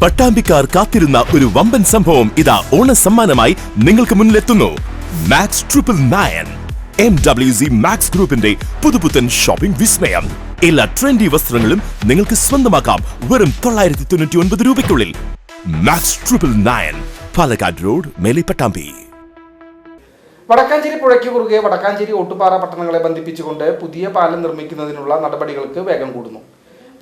പട്ടാമ്പിക്കാർ കാത്തിരുന്ന ഒരു വമ്പൻ സംഭവം ഇതാ ഓണ സമ്മാനമായി നിങ്ങൾക്ക് മുന്നിലെത്തുന്നു. Max triple nine M W C Max ഗ്രൂപ്പിന്റെ പുതുപുത്തൻ ഷോപ്പിംഗ് വിസ്മയം. എല്ലാ ട്രെൻഡി വസ്ത്രങ്ങളും നിങ്ങൾക്ക് സ്വന്തമാക്കാം വെറും തൊള്ളായിരത്തി തൊണ്ണൂറ്റി ഒൻപത് രൂപയ്ക്കുള്ളിൽ. Max triple nine Palakkad road മേലെ പട്ടാമ്പി. വടക്കാഞ്ചേരി പുഴയ്ക്ക് കുറുകെ വടക്കാഞ്ചേരി ഓട്ടുപാറ പട്ടണങ്ങളെ ബന്ധിപ്പിച്ചുകൊണ്ട് പുതിയ പാലം നിർമ്മിക്കുന്നതിനുള്ള നടപടികൾക്ക് വേഗം കൂടുന്നു.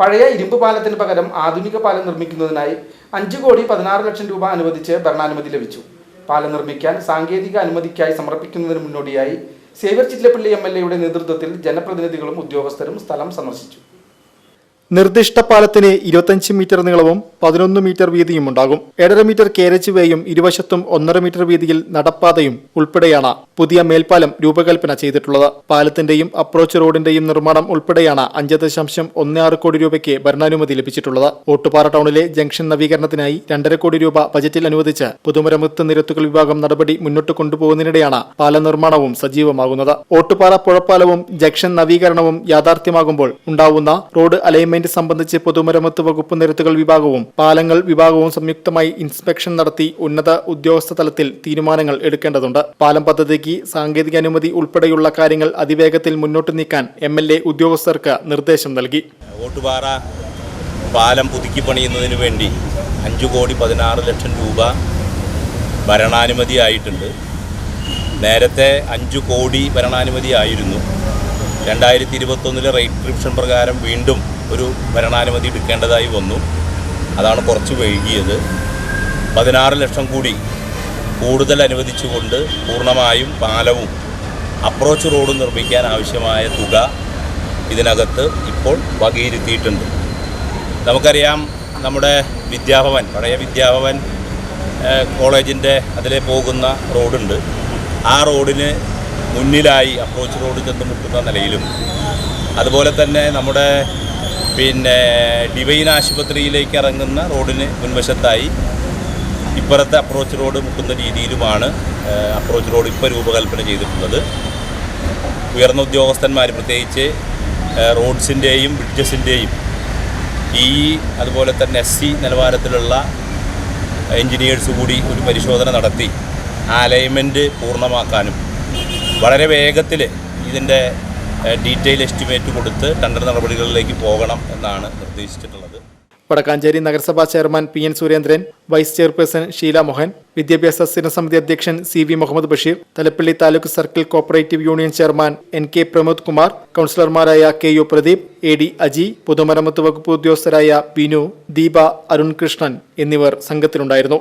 പഴയ ഇരുമ്പ് പാലത്തിന് പകരം ആധുനിക പാലം നിർമ്മിക്കുന്നതിനായി അഞ്ച് കോടി പതിനാറ് ലക്ഷം രൂപ അനുവദിച്ച് ഭരണാനുമതി ലഭിച്ചു. പാലം നിർമ്മിക്കാൻ സാങ്കേതിക അനുമതിക്കായി സമർപ്പിക്കുന്നതിന് മുന്നോടിയായി സേവ്യർ ചിറ്റലപ്പള്ളി എം എൽ എയുടെ നേതൃത്വത്തിൽ ജനപ്രതിനിധികളും ഉദ്യോഗസ്ഥരും സ്ഥലം സന്ദർശിച്ചു. നിർദ്ദിഷ്ട പാലത്തിന് ഇരുപത്തഞ്ച് മീറ്റർ നീളവും പതിനൊന്ന് മീറ്റർ വീതിയും ഉണ്ടാകും ഏഴര മീറ്റർ കേരച്ച് വേയും ഇരുവശത്തും ഒന്നര മീറ്റർ വീതിയിൽ നടപ്പാതയും ഉൾപ്പെടെയാണ്. പുതിയ മേൽപ്പാലം രൂപകൽപ്പന ചെയ്തിട്ടുള്ളത്. പാലത്തിന്റെയും അപ്രോച്ച് റോഡിന്റെയും നിർമ്മാണം ഉൾപ്പെടെയാണ് അഞ്ച് ദശാംശം ഒന്ന് ആറ് കോടി രൂപയ്ക്ക് ഭരണാനുമതി ലഭിച്ചിട്ടുള്ളത്. ഓട്ടുപാറ ടൗണിലെ ജംഗ്ഷൻ നവീകരണത്തിനായി രണ്ടര കോടി രൂപ ബജറ്റിൽ അനുവദിച്ച് പുതുമരമുത്ത് നിരത്തുകൾ വിഭാഗം നടപടി മുന്നോട്ട് കൊണ്ടുപോകുന്നതിനിടെയാണ് പാല നിർമ്മാണവും സജീവമാകുന്നത്. ഓട്ടുപാറ പുഴപ്പാലവും ജംഗ്ഷൻ നവീകരണവും യാഥാർത്ഥ്യമാകുമ്പോൾ ഉണ്ടാവുന്ന റോഡ് അലൈൻമെന്റ് സംബന്ധിച്ച് പുതുമരമുത്ത് വകുപ്പ് നിരത്തുകൾ വിഭാഗവും പാലങ്ങൾ വിഭാഗവും സംയുക്തമായി ഇൻസ്പെക്ഷൻ നടത്തി ഉന്നത ഉദ്യോഗസ്ഥ തലത്തിൽ തീരുമാനങ്ങൾ എടുക്കേണ്ടതുണ്ട്. പാലം പദ്ധതിക്ക് സാങ്കേതിക അനുമതി ഉൾപ്പെടെയുള്ള കാര്യങ്ങൾ അതിവേഗത്തിൽ മുന്നോട്ട് നീക്കാൻ എം എൽ എ ഉദ്യോഗസ്ഥർക്ക് നിർദ്ദേശം നൽകി. ഓട്ടുപാറ പാലം പുതുക്കി പണിയുന്നതിന് വേണ്ടി അഞ്ച് കോടി പതിനാറ് ലക്ഷം രൂപ ഭരണാനുമതി ആയിട്ടുണ്ട് നേരത്തെ അഞ്ച് കോടി ഭരണാനുമതി ആയിരുന്നു രണ്ടായിരത്തി ഇരുപത്തൊന്നിലെ റേറ്റ് പ്രകാരം വീണ്ടും ഒരു ഭരണാനുമതി എടുക്കേണ്ടതായി വന്നു. അതാണ് കുറച്ച് വൈകിയത്. പതിനാറ് ലക്ഷം കൂടി കൂടുതൽ അനുവദിച്ചുകൊണ്ട് പൂർണമായും പാലവും അപ്രോച്ച് റോഡും നിർമ്മിക്കാൻ ആവശ്യമായ തുക ഇതിനകത്ത് ഇപ്പോൾ വകയിരുത്തിയിട്ടുണ്ട്. നമുക്കറിയാം നമ്മുടെ വിദ്യാഭവൻ പഴയ വിദ്യാഭവൻ കോളേജിന്റെ അതിലെ പോകുന്ന റോഡുണ്ട്. ആ റോഡിന് മുന്നിലായി അപ്രോച്ച് റോഡ് ചെന്ന് മുട്ടുന്ന നിലയിലും. അതുപോലെ തന്നെ നമ്മുടെ പിന്നെ ഡിവൈൻ ആശുപത്രിയിലേക്ക് ഇറങ്ങുന്ന റോഡിന് മുൻവശത്തായി ഇപ്പുറത്തെ അപ്രോച്ച് റോഡ് മുക്കുന്ന രീതിയിലുമാണ് അപ്രോച്ച് റോഡ് ഇപ്പോൾ രൂപകൽപ്പന ചെയ്തിട്ടുള്ളത്. ഉയർന്ന ഉദ്യോഗസ്ഥന്മാർ പ്രത്യേകിച്ച് റോഡ്സിന്റെയും ബ്രിഡ്ജസിന്റെയും ഈ അതുപോലെ തന്നെ എസ് സി നിലവാരത്തിലുള്ള എൻജിനീയേഴ്സ് കൂടി ഒരു പരിശോധന നടത്തി. അലൈൻമെന്റ് പൂർണമാക്കാനും വളരെ വേഗത്തിൽ ഇതിന്റെ ഡീറ്റെയിൽ എസ്റ്റിമേറ്റ് കൊടുത്ത് ടെൻഡർ നടപടികളിലേക്ക് പോകണം എന്നാണ് നിർദ്ദേശിച്ചിട്ടുള്ളത്. വടക്കാഞ്ചേരി നഗരസഭാ chairman P N Surendran vice chairperson Sheela Mohan വിദ്യാഭ്യാസ സ്ഥിരസമിതി അധ്യക്ഷൻ C V Muhammad Basheer Thalappilly taluk circle cooperative union chairman N K Pramod Kumar കൌൺസിലർമാരായ K U Pradeep A D Aji പൊതുമരാമത്ത് വകുപ്പ് ഉദ്യോഗസ്ഥരായ ബിനു ദീപ അരുൺകൃഷ്ണൻ എന്നിവർ സംഘത്തിലുണ്ടായിരുന്നു.